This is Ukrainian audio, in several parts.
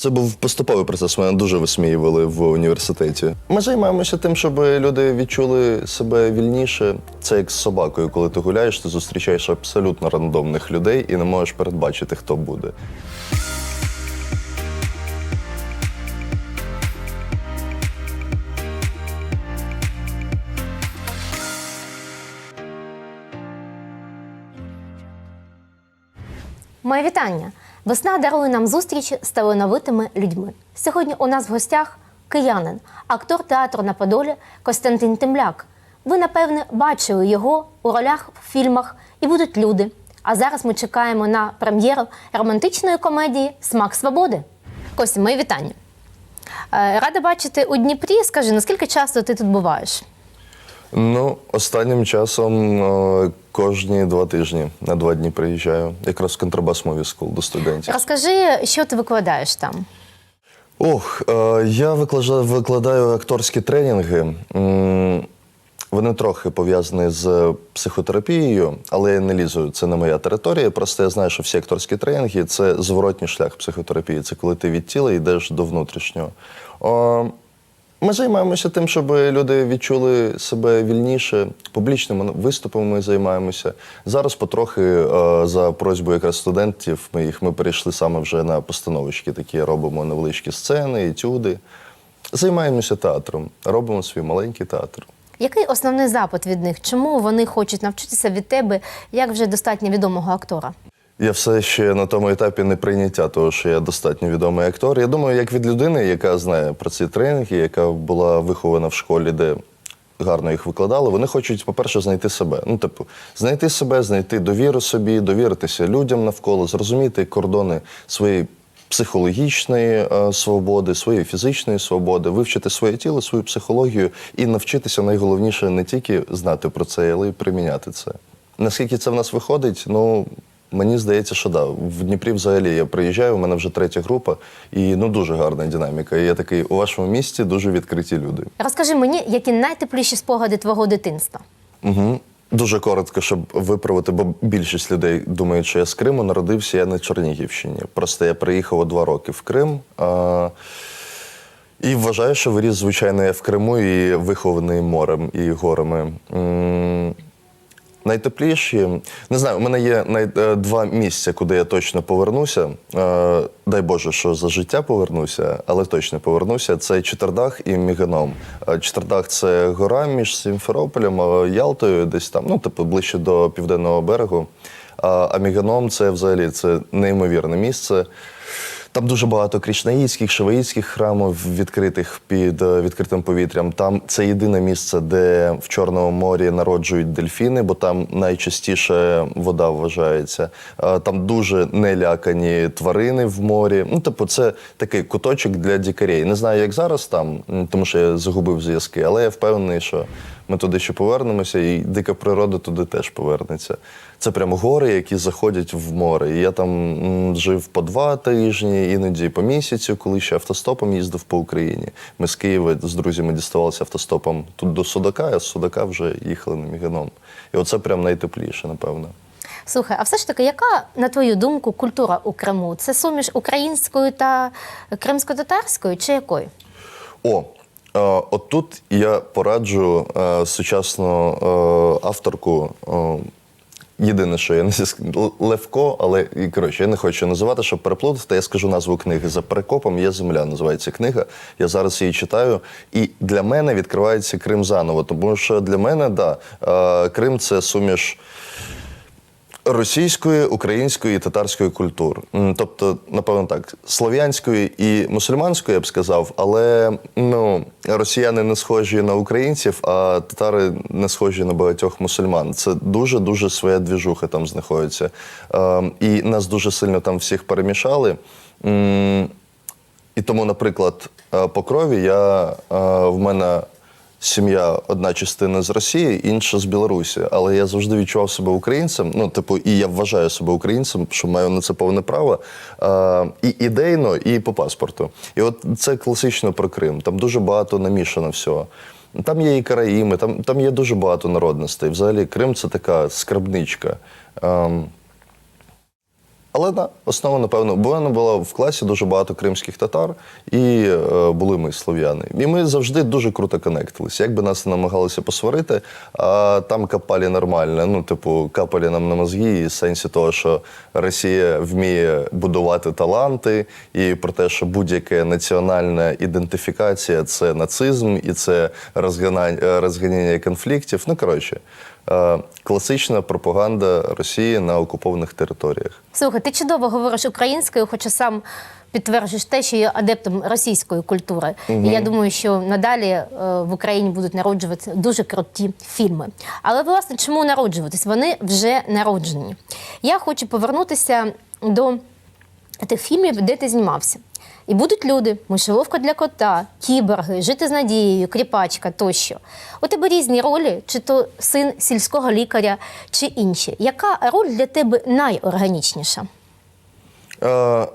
Це був поступовий процес. Мене дуже висміювали в університеті. Ми займаємося тим, щоб люди відчули себе вільніше. Це як з собакою, коли ти гуляєш, ти зустрічаєш абсолютно рандомних людей і не можеш передбачити, хто буде. Моє вітання. Весна дарує нам зустрічі з талановитими людьми. Сьогодні у нас в гостях киянин, актор театру на Подолі Костянтин Темляк. Ви, напевне, бачили його у ролях в фільмах і будуть люди. А зараз ми чекаємо на прем'єру романтичної комедії Смак свободи. Костя, моє вітання. Е, Рада бачити у Дніпрі. Скажи, наскільки часто ти тут буваєш? Ну, останнім часом е, кожні два тижні на два дні приїжджаю. Якраз в контрабас мові скул до студентів. Розкажи, що ти викладаєш там? Ох, е, я викладаю, викладаю акторські тренінги. Вони трохи пов'язані з психотерапією, але я не лізу. Це не моя територія. Просто я знаю, що всі акторські тренінги це зворотній шлях психотерапії. Це коли ти від тіла йдеш до внутрішнього. О, ми займаємося тим, щоб люди відчули себе вільніше. Публічними виступами ми займаємося. Зараз потрохи е, за просьбою якраз студентів ми їх ми перейшли саме вже на постановочки. Такі робимо невеличкі сцени, етюди. Займаємося театром, робимо свій маленький театр. Який основний запит від них? Чому вони хочуть навчитися від тебе як вже достатньо відомого актора? Я все ще на тому етапі неприйняття того, що я достатньо відомий актор. Я думаю, як від людини, яка знає про ці тренінги, яка була вихована в школі, де гарно їх викладали. Вони хочуть, по-перше, знайти себе. Ну, типу, знайти себе, знайти довіру собі, довіритися людям навколо, зрозуміти кордони своєї психологічної е, свободи, своєї фізичної свободи, вивчити своє тіло, свою психологію і навчитися найголовніше не тільки знати про це, але й приміняти це. Наскільки це в нас виходить, ну. Мені здається, що да. В Дніпрі взагалі я приїжджаю, у мене вже третя група, і ну дуже гарна динаміка. І я такий, у вашому місті дуже відкриті люди. Розкажи мені, які найтепліші спогади твого дитинства? Угу. Дуже коротко, щоб виправити, бо більшість людей думають, що я з Криму народився я на Чернігівщині. Просто я приїхав о два роки в Крим. А... І вважаю, що виріс, звичайно, я в Криму і вихований морем і горами. Найтепліші, не знаю, у мене є най... е, два місця, куди я точно повернуся. Е, дай Боже, що за життя повернуся, але точно повернуся. Це Чотирдах і Міганом. Е, Чотирдах це гора між Сімферополем, Ялтою, десь там, ну, типу, ближче до південного берегу. А Міганом це взагалі це неймовірне місце. Там дуже багато крішнаїцьких, шиваїцьких храмів відкритих під е, відкритим повітрям. Там це єдине місце, де в Чорному морі народжують дельфіни, бо там найчастіше вода вважається. Е, Там дуже нелякані тварини в морі. Ну, типу, це такий куточок для дікарей. Не знаю, як зараз там, тому що я загубив зв'язки, але я впевнений, що ми туди ще повернемося, і дика природа туди теж повернеться. Це прямо гори, які заходять в море. І я там жив по два тижні, іноді по місяцю, коли ще автостопом їздив по Україні. Ми з Києва з друзями діставалися автостопом тут до Судака, а з Судака вже їхали на Міганом. І оце прям найтепліше, напевно. Слухай, а все ж таки, яка, на твою думку, культура у Криму? Це суміш української та кримсько-татарської чи якої? О, е, от тут я пораджу е, сучасну е, авторку. Е, Єдине, що я не Левко, але і коротше, я не хочу називати, щоб переплутати. Я скажу назву книги за перекопом. Є земля. Називається книга. Я зараз її читаю. І для мене відкривається Крим заново. Тому що для мене, да, Крим це суміш російської, української і татарської культур. Тобто, напевно, так, слов'янської і мусульманської, я б сказав, але ну, росіяни не схожі на українців, а татари не схожі на багатьох мусульман. Це дуже-дуже своя двіжуха там знаходиться. Е, і нас дуже сильно там всіх перемішали. І тому, наприклад, е, по крові я е, в мене сім'я одна частина з Росії, інша з Білорусі. Але я завжди відчував себе українцем. Ну, типу, і я вважаю себе українцем, що маю на це повне право. Е, і ідейно, і по паспорту. І от це класично про Крим. Там дуже багато намішано всього. Там є і караїми, там, там є дуже багато народностей. Взагалі, Крим це така скарбничка. Але на основа, напевно, бо в мене було в класі дуже багато кримських татар, і е, були ми слов'яни. І ми завжди дуже круто конектилися. Як би нас намагалися посварити, а там капалі нормально. Ну, типу, капали нам на мозги, і в сенсі того, що Росія вміє будувати таланти, і про те, що будь-яка національна ідентифікація це нацизм і це розганяння, конфліктів. Ну, коротше, класична пропаганда Росії на окупованих територіях. Слухай, ти чудово говориш українською, хоча сам підтверджуєш те, що є адептом російської культури. І я думаю, що надалі е, в Україні будуть народжуватися дуже круті фільми. Але власне, чому народжуватись? Вони вже народжені. Я хочу повернутися до тих фільмів, де ти знімався. І будуть люди, мишеловка для кота, кіборги, жити з надією, кріпачка тощо. У тебе різні ролі, чи то син сільського лікаря, чи інші. Яка роль для тебе найорганічніша?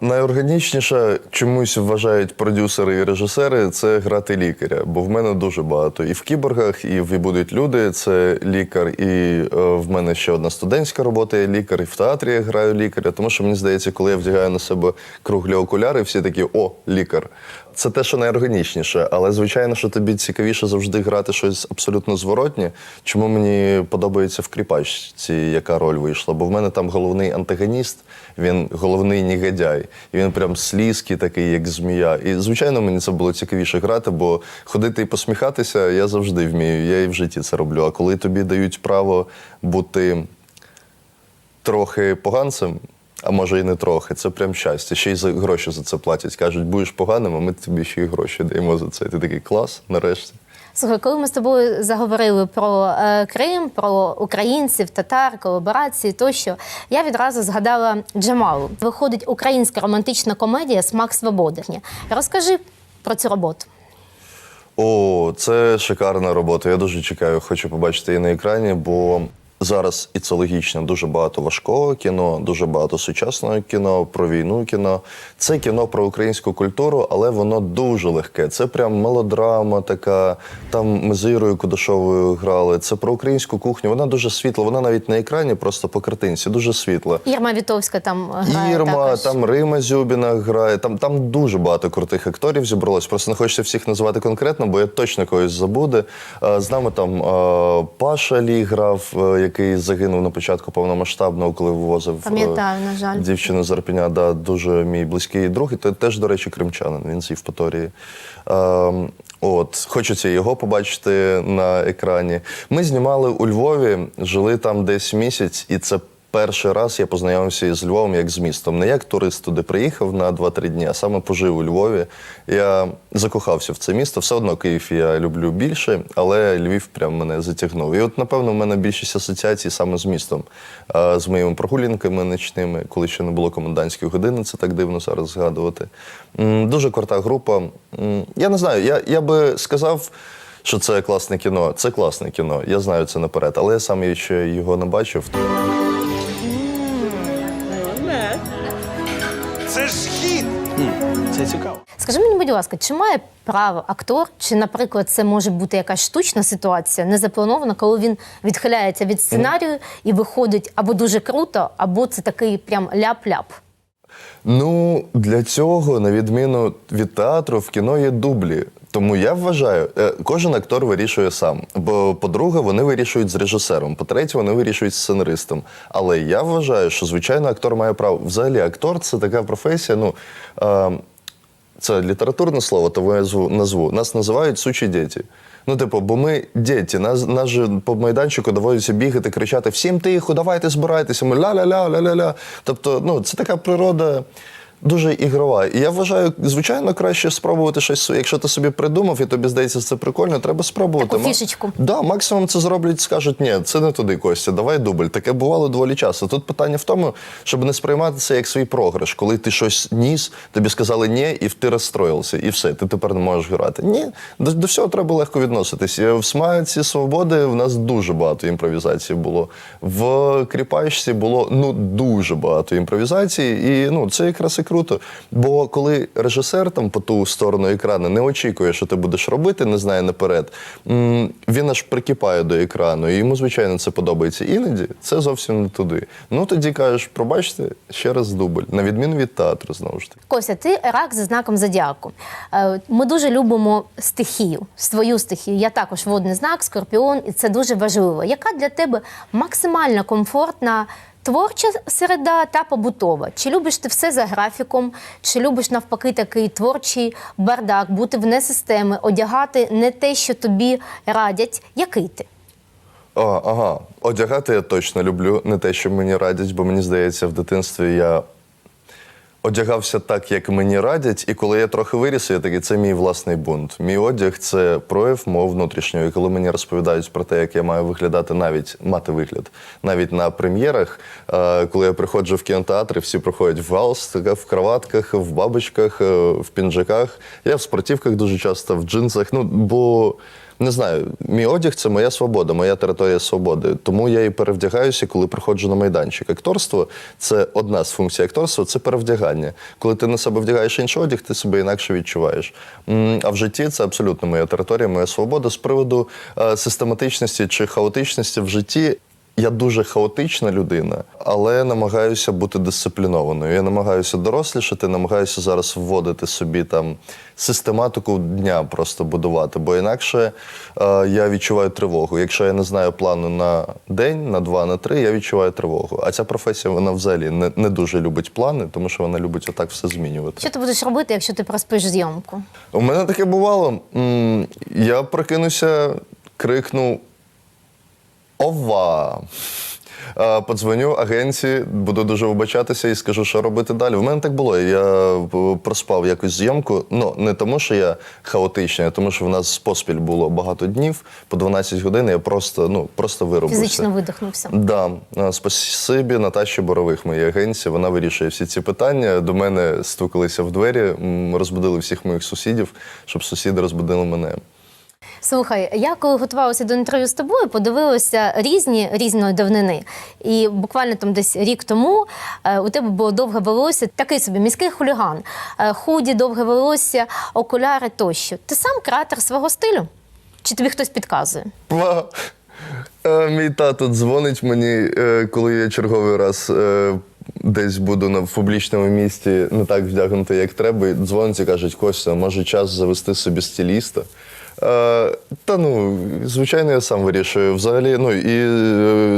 Найорганічніше чомусь вважають продюсери і режисери це грати лікаря, бо в мене дуже багато. І в кіборгах, і в «І будуть люди це лікар, і е, в мене ще одна студентська робота Я лікар, і в театрі я граю лікаря. Тому що мені здається, коли я вдягаю на себе круглі окуляри, всі такі о, лікар. Це те, що найорганічніше, але звичайно, що тобі цікавіше завжди грати щось абсолютно зворотнє. Чому мені подобається в кріпачці, яка роль вийшла? Бо в мене там головний антагоніст, він головний негодяй. І він прям слізкий такий, як змія. І звичайно, мені це було цікавіше грати, бо ходити і посміхатися я завжди вмію. Я і в житті це роблю. А коли тобі дають право бути трохи поганцем, а може і не трохи, це прям щастя. Ще й за гроші за це платять. Кажуть, будеш поганим, а ми тобі ще й гроші даємо за це. Ти такий клас, нарешті. Слухай, коли ми з тобою заговорили про е, Крим, про українців, татар, колаборації тощо, я відразу згадала Джамалу. Виходить українська романтична комедія Смак свободи. Розкажи про цю роботу. О, це шикарна робота. Я дуже чекаю, хочу побачити її на екрані, бо зараз і це логічно. Дуже багато важкого кіно, дуже багато сучасного кіно, про війну кіно. Це кіно про українську культуру, але воно дуже легке. Це прям мелодрама, така. Там ми з Ірою Кудашовою грали. Це про українську кухню. Вона дуже світла. Вона навіть на екрані, просто по картинці, дуже світла. Ірма Вітовська там грає Ірма, також. там Рима Зюбіна грає. Там, там дуже багато крутих акторів зібралось. Просто не хочеться всіх називати конкретно, бо я точно когось забуде. З нами там е, Паша Лі грав, е, який загинув на початку повномасштабного, коли вивозив е, Пам'ятаю, на жаль. дівчину з Арпіня, Да, дуже мій близький друг. І те- теж, до речі, кримчанин. Він з Євпаторії. Е, От, хочеться його побачити на екрані. Ми знімали у Львові, жили там десь місяць, і це перший раз я познайомився із Львовом як з містом. Не як турист туди приїхав на 2-3 дні, а саме пожив у Львові. Я закохався в це місто. Все одно Київ я люблю більше, але Львів прям мене затягнув. І от, напевно, в мене більшість асоціацій саме з містом, з моїми прогулянками нічними, коли ще не було комендантської години, це так дивно зараз згадувати. Дуже крута група. Я не знаю, я, я би сказав. Що це класне кіно? Це класне кіно. Я знаю це наперед, але я сам ще його не бачив. Скажи мені, будь ласка, чи має право актор, чи, наприклад, це може бути якась штучна ситуація, не запланована, коли він відхиляється від сценарію і виходить або дуже круто, або це такий прям ляп-ляп. Ну, для цього, на відміну від театру, в кіно є дублі. Тому я вважаю, е, кожен актор вирішує сам. Бо, по-друге, вони вирішують з режисером. По-третє, вони вирішують з сценаристом. Але я вважаю, що звичайно актор має право. Взагалі, актор це така професія. Ну е, це літературне слово, то я назву. Нас називають сучі діти. Ну, типу, бо ми діти, нас, нас же по майданчику доводиться бігати, кричати: всім тихо, давайте збирайтеся. Ми ля-ля-ля, ля-ля-ля. Тобто, ну, це така природа. Дуже ігрова. І я вважаю, звичайно, краще спробувати щось. Якщо ти собі придумав і тобі здається, це прикольно, треба спробувати. Таку фішечку. Да, максимум це зроблять, скажуть, ні, це не туди, Костя, давай дубль. Таке бувало доволі часто. Тут питання в тому, щоб не сприймати це як свій програш. Коли ти щось ніс, тобі сказали ні, і ти розстроївся, і все, ти тепер не можеш грати. Ні, до, до всього треба легко відноситись. В смаці свободи в нас дуже багато імпровізації було. В кріпачці було ну дуже багато імпровізації, і ну це якраз і круто. Круто. Бо коли режисер там по ту сторону екрану не очікує, що ти будеш робити, не знає наперед, він аж прикипає до екрану, і йому, звичайно, це подобається. Іноді це зовсім не туди. Ну тоді кажеш, пробачте, ще раз дубль, на відміну від театру, знову ж таки. Кося, ти рак за знаком зодіаку. Е, Ми дуже любимо стихію, свою стихію. Я також водний знак, скорпіон, і це дуже важливо. Яка для тебе максимально комфортна творча середа та побутова? Чи любиш ти все за графіком, чи любиш навпаки такий творчий бардак, бути вне системи, одягати не те, що тобі радять? Який ти? О, ага, одягати я точно люблю, не те, що мені радять, бо мені здається, в дитинстві я одягався так, як мені радять, і коли я трохи виріс, я такий, це мій власний бунт. Мій одяг це прояв мого внутрішнього. І коли мені розповідають про те, як я маю виглядати, навіть мати вигляд, навіть на прем'єрах, е, коли я приходжу в кінотеатр, всі приходять в галстуках, в кроватках, в бабочках, е, в піджаках. Я в спортивках дуже часто, в джинсах. Ну, бо не знаю, мій одяг це моя свобода, моя територія свободи. Тому я і перевдягаюся, коли приходжу на майданчик. Акторство це одна з функцій акторства це перевдягання. Коли ти на себе вдягаєш інший одяг, ти себе інакше відчуваєш. А в житті це абсолютно моя територія, моя свобода. З приводу е, систематичності чи хаотичності в житті. Я дуже хаотична людина, але намагаюся бути дисциплінованою. Я намагаюся дорослішати, намагаюся зараз вводити собі там систематику дня просто будувати, бо інакше е, я відчуваю тривогу. Якщо я не знаю плану на день, на два, на три, я відчуваю тривогу. А ця професія вона взагалі не, не дуже любить плани, тому що вона любить отак все змінювати. Що ти будеш робити, якщо ти проспиш зйомку? У мене таке бувало. М, Я прокинуся, крикну Ова! Е, Подзвоню агенції, буду дуже вибачатися і скажу, що робити далі. У мене так було. Я е, проспав якусь зйомку. Ну не тому, що я хаотичний, а тому, що в нас поспіль було багато днів, по 12 годин. Я просто ну просто виробився. Фізично видихнувся. Да, Е, спасибі Наташі Борових, моїй агенції. Вона вирішує всі ці питання. До мене стукалися в двері, розбудили всіх моїх сусідів, щоб сусіди розбудили мене. Слухай, я коли готувалася до інтерв'ю з тобою, подивилася різні різної давнини. І буквально там десь рік тому е, у тебе було довге волосся, такий собі міський хуліган, е, худі, довге волосся, окуляри тощо. Ти сам креатор свого стилю? Чи тобі хтось підказує? Ва! Е, Мій тато дзвонить мені, коли я черговий раз десь буду на в публічному місті не так вдягнути, як треба. і і кажуть, Костя, може час завести собі стиліста. Е, Та ну, звичайно, я сам вирішую. Взагалі, ну і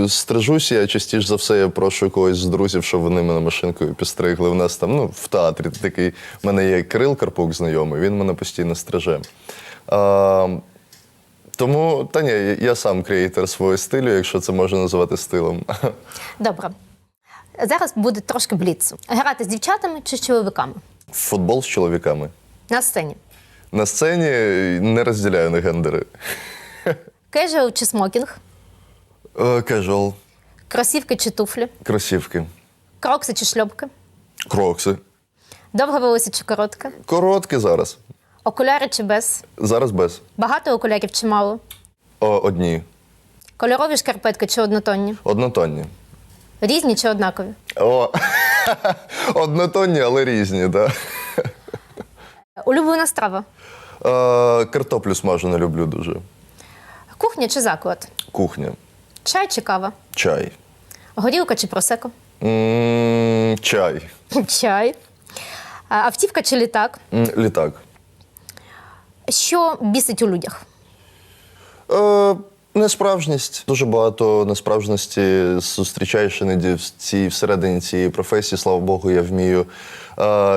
е, стрижусь я частіше за все, я прошу когось з друзів, щоб вони мене машинкою підстригли. У нас там, ну, в театрі такий. У мене є Кирил Карпук знайомий, він мене постійно стриже. Е, тому, та ні, я- я сам креатор свого стилю, якщо це можна називати стилем. Добре. Зараз буде трошки бліцу. Грати з дівчатами чи з чоловіками? Футбол з чоловіками. На сцені. На сцені не розділяю на гендери. Кежуал чи смокінг? Кежуал, Кросівки чи туфлі? кросівки, Крокси чи шльопки? крокси. Довге волосся чи коротке? Короткі зараз. Окуляри чи без? Зараз без. Багато окулярів чи мало? О, одні. Кольорові шкарпетки чи однотонні? Однотонні. Різні чи однакові? О, однотонні, але різні, так. Улюблена страва? Да. Картоплю смажену люблю дуже. Кухня чи заклад? Кухня. Чай чи кава? Чай. Горілка чи просеко? м чай. Чай. А, Автівка чи літак? М, Літак. Що бісить у людях? Е, несправжність. Дуже багато несправжності зустрічаєш іноді в цій всередині цієї професії. Слава Богу, я вмію е,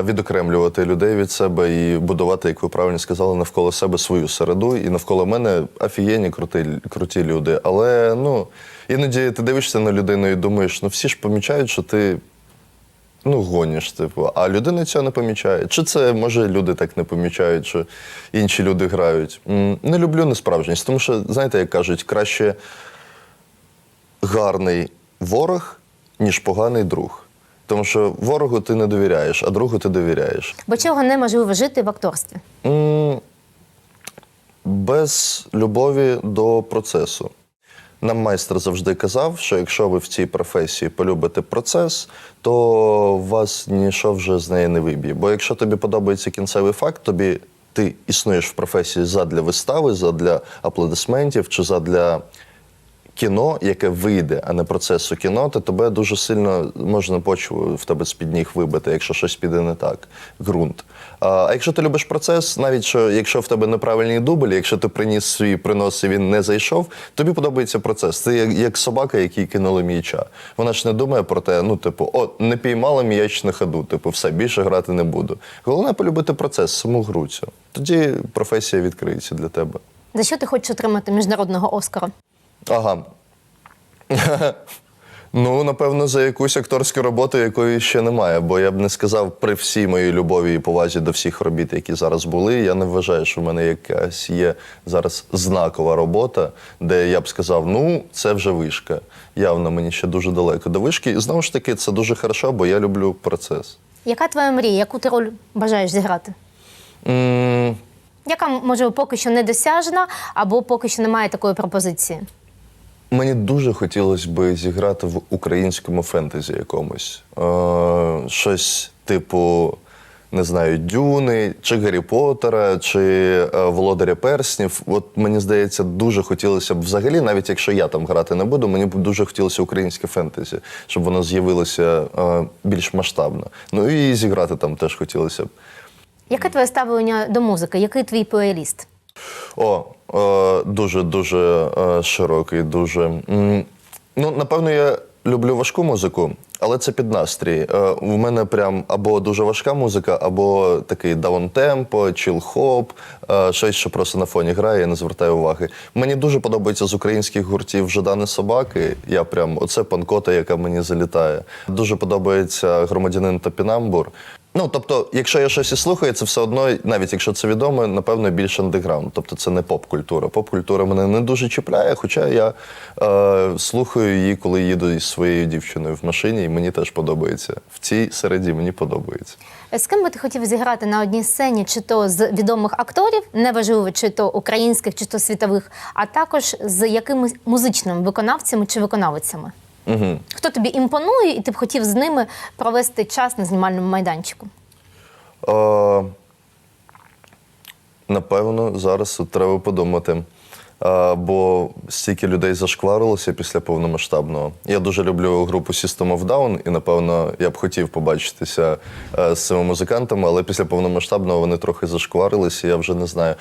відокремлювати людей від себе і будувати, як ви правильно сказали, навколо себе свою середу. І навколо мене офігенні круті, круті люди. Але ну іноді ти дивишся на людину і думаєш, ну всі ж помічають, що ти. Ну, гоніш, типу, а людина цього не помічає. Чи це може люди так не помічають, що інші люди грають? Не люблю несправжність, тому що, знаєте, як кажуть, краще гарний ворог, ніж поганий друг. Тому що ворогу ти не довіряєш, а другу ти довіряєш. Бо чого неможливо жити в акторстві? М, Без любові до процесу. Нам майстер завжди казав, що якщо ви в цій професії полюбите процес, то вас нічого вже з неї не виб'є. Бо якщо тобі подобається кінцевий факт, тобі ти існуєш в професії задля вистави, задля аплодисментів чи задля кіно, яке вийде, а не процесу кіно, то тебе дуже сильно можна почву в тебе з-під ніг вибити, якщо щось піде не так. Ґрунт. А, якщо ти любиш процес, навіть що якщо в тебе неправильний дубль, якщо ти приніс свій принос і він не зайшов, тобі подобається процес. Ти як, як собака, який кинули м'яча. Вона ж не думає про те, ну, типу, о, не піймала м'яч на ходу, типу, все, більше грати не буду. Головне полюбити процес, саму гру цю. Тоді професія відкриється для тебе. За що ти хочеш отримати міжнародного Оскара? Ага. ну, напевно, за якусь акторську роботу, якої ще немає. Бо я б не сказав при всій моїй любові і повазі до всіх робіт, які зараз були. Я не вважаю, що в мене якась є зараз знакова робота, де я б сказав, ну, це вже вишка. Явно мені ще дуже далеко до вишки. І знову ж таки, це дуже хорошо, бо я люблю процес. Яка твоя мрія? Яку ти роль бажаєш зіграти? м Яка, може, поки що недосяжна, або поки що немає такої пропозиції? Мені дуже хотілося би зіграти в українському фентезі якомусь. Е, щось типу, не знаю, Дюни, чи Гаррі Поттера, чи е, Володаря Перснів. От мені здається, дуже хотілося б взагалі, навіть якщо я там грати не буду, мені б дуже хотілося українське фентезі, щоб воно з'явилося е, більш масштабно. Ну і зіграти там теж хотілося б. Яке твоє ставлення до музики? Який твій плейліст? О, е, дуже дуже е, широкий, дуже. Ну, напевно, я люблю важку музику, але це під настрій. Е, у мене прям або дуже важка музика, або такий даунтемпо, чіл-хоп, е, щось, що просто на фоні грає, я не звертаю уваги. Мені дуже подобається з українських гуртів Жадани собаки. Я прям оце панкота, яка мені залітає. Дуже подобається громадянин Топінамбур. Ну, тобто, якщо я щось і слухаю, це все одно, навіть якщо це відомо, напевно, більш андеграунд. Тобто це не поп-культура. Поп-культура мене не дуже чіпляє, хоча я е, слухаю її, коли їду із своєю дівчиною в машині, і мені теж подобається. В цій середі мені подобається. З ким би ти хотів зіграти на одній сцені, чи то з відомих акторів, неважливо, чи то українських, чи то світових, а також з якимись музичними виконавцями чи виконавицями? Угу. Хто тобі імпонує, і ти б хотів з ними провести час на знімальному майданчику? Е, напевно, зараз треба подумати. Бо стільки людей зашкварилося після повномасштабного. Я дуже люблю групу System of Down, і напевно я б хотів побачитися е, з цими музикантами, але після повномасштабного вони трохи зашкварилися, я вже не знаю.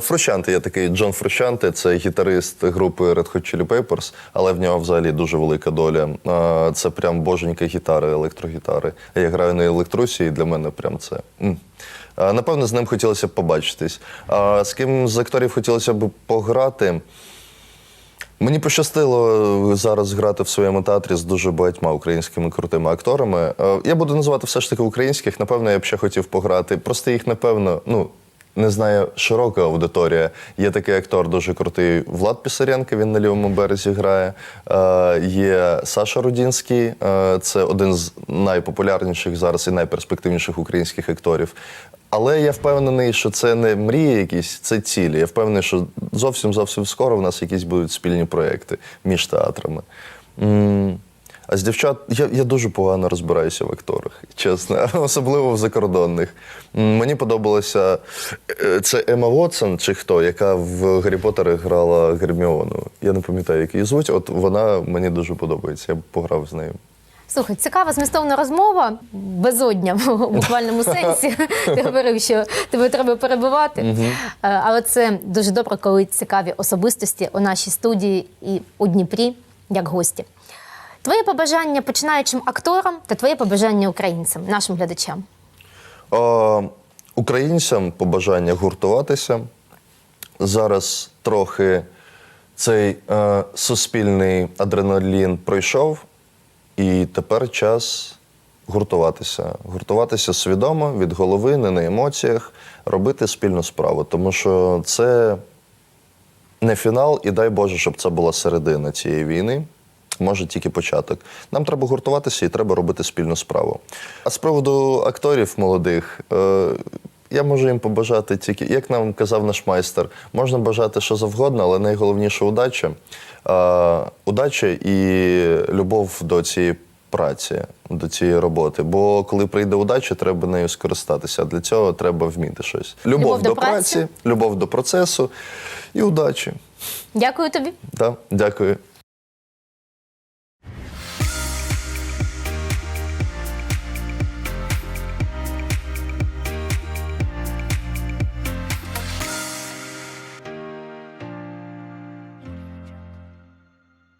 Фрущанти, я такий Джон Фрущанти, це гітарист групи Red Hot Chili Peppers, але в нього взагалі дуже велика доля. Це прям боженька гітари, електрогітари. Я граю на електрусі, і для мене прям це. Е, Напевно, з ним хотілося б побачитись. А з ким з акторів хотілося б пограти. Мені пощастило зараз грати в своєму театрі з дуже багатьма українськими крутими акторами. Е, Я буду називати все ж таки українських. Напевно, я б ще хотів пограти. Просто їх, напевно, ну. Не знаю, широка аудиторія. Є такий актор дуже крутий Влад Пісаренко, він на лівому березі грає. Е, є Саша Рудінський, е, це один з найпопулярніших зараз і найперспективніших українських акторів. Але я впевнений, що це не мрії якісь, це цілі. Я впевнений, що зовсім зовсім скоро в нас якісь будуть спільні проекти між театрами. А з дівчат я, я дуже погано розбираюся в акторах, чесно, особливо в закордонних. Мені подобалося е, це Ема Вотсон, чи хто, яка в Гаррі Поттері грала Герміону. Я не пам'ятаю, як її звуть. От вона мені дуже подобається. Я б пограв з нею. Слухай, цікава змістовна розмова, безодня в буквальному сенсі. Ти говорив, що тебе треба перебивати. Е, Але це дуже добре, коли цікаві особистості у нашій студії і у Дніпрі як гості. Твоє побажання починаючим акторам та твоє побажання українцям, нашим глядачам. Е, Українцям побажання гуртуватися. Зараз трохи цей е, суспільний адреналін пройшов, і тепер час гуртуватися. Гуртуватися свідомо від голови, не на емоціях, робити спільну справу. Тому що це не фінал, і дай Боже, щоб це була середина цієї війни. Може тільки початок. Нам треба гуртуватися і треба робити спільну справу. А з приводу акторів молодих, е, я можу їм побажати тільки, як нам казав наш майстер, можна бажати що завгодно, але найголовніше удача. Е, удача і любов до цієї праці, до цієї роботи. Бо коли прийде удача, треба нею скористатися. А для цього треба вміти щось. Любов, Любов до до, праці. праці, любов до процесу і удачі. Дякую тобі. Да, дякую.